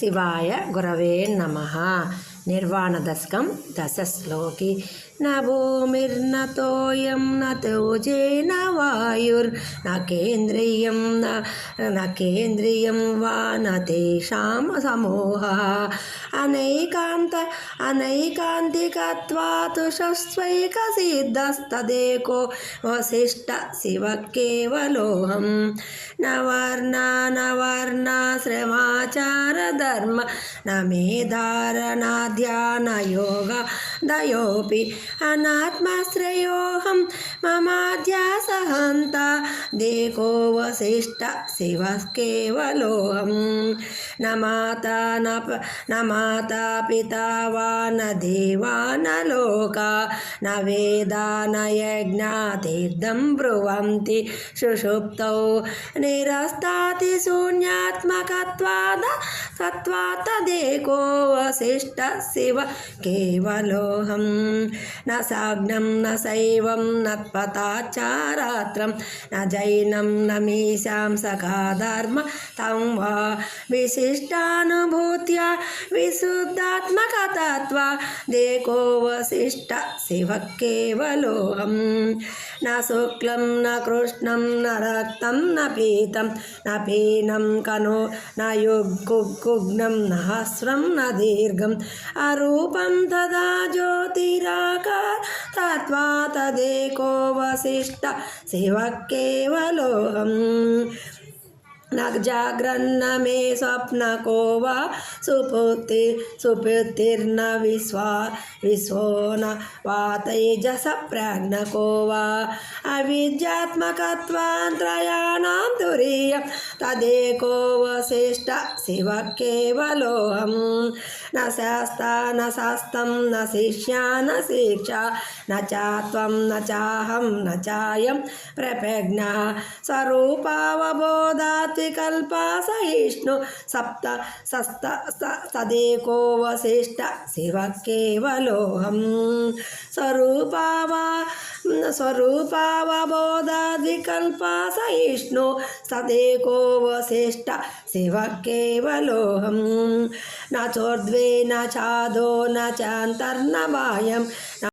शिवाय गुरव नम। निर्वाण दशक दश श्लोक न भूमिर्न तो न तोजे न वायुर्न केन्द्रियं न न केन्द्रियं वा न तेषां समूहः। शिव केवलोऽहं न वर्ण न वर्ण श्रवा वर्णाश्रमाचारधर्म न मेधारणाध्यानयोग दयोऽपि अनात्माश्रयोऽहं ममाध्यासहन्ता। देको वसिष्ठ शिवः केवलोऽहं न माता न न माता पिता वा न देवा न लोका। न वेदा न यज्ञा तीर्थं ब्रुवन्ति। सुषुप्तौ निरस्तातिशून्यात्मकत्वाद तत्त्वात् तदेको वसिष्ठ शिव केवलोऽहं न साग्नं न शैवं न पताचारात्रं न जैनं न मीशां सखाधर्म तं वा विशिष्टानुभूत्या विशुद्धात्मकतत्वा देको वसिष्ठ शिवः केवलोऽहं न शुक्लं, न कृष्णं, न रक्तं, न पीतं, न पीनं कनो, न युग्कुग्नं न हस्रं, न दीर्घम् अरूपं तदा ज्योतिराकार, तत्त्वा तदेको वसिष्ठ शिवः केवलोऽहम् न जाग्रन्न मे स्वप्नको वा सुपुति, सुपुतिर्न विश्वा, विश्वो न वा तेजस प्राज्ञको वा। अविद्यात्मकत्वान्त्रयाणां तुरीयं तदेको वसिष्ठ शिवः केवलोऽहं न शास्ता न शास्तं न शिष्या न शिक्षा न च त्वं न चाहं न चायं प्रपज्ञा स्वरूपावबोधात् विकल्पा सहिष्णु सप्त सस्त स- तदेको वसिष्ठ शिवः केवलोऽहं स्वरूपावा स्वरूपावबोधाद्विकल्पा सहिष्णु सदेको वसिष्ठ शिवः केवलोऽहं न चोर्ध्वे न चादो न चान्तर्न बाह्यं न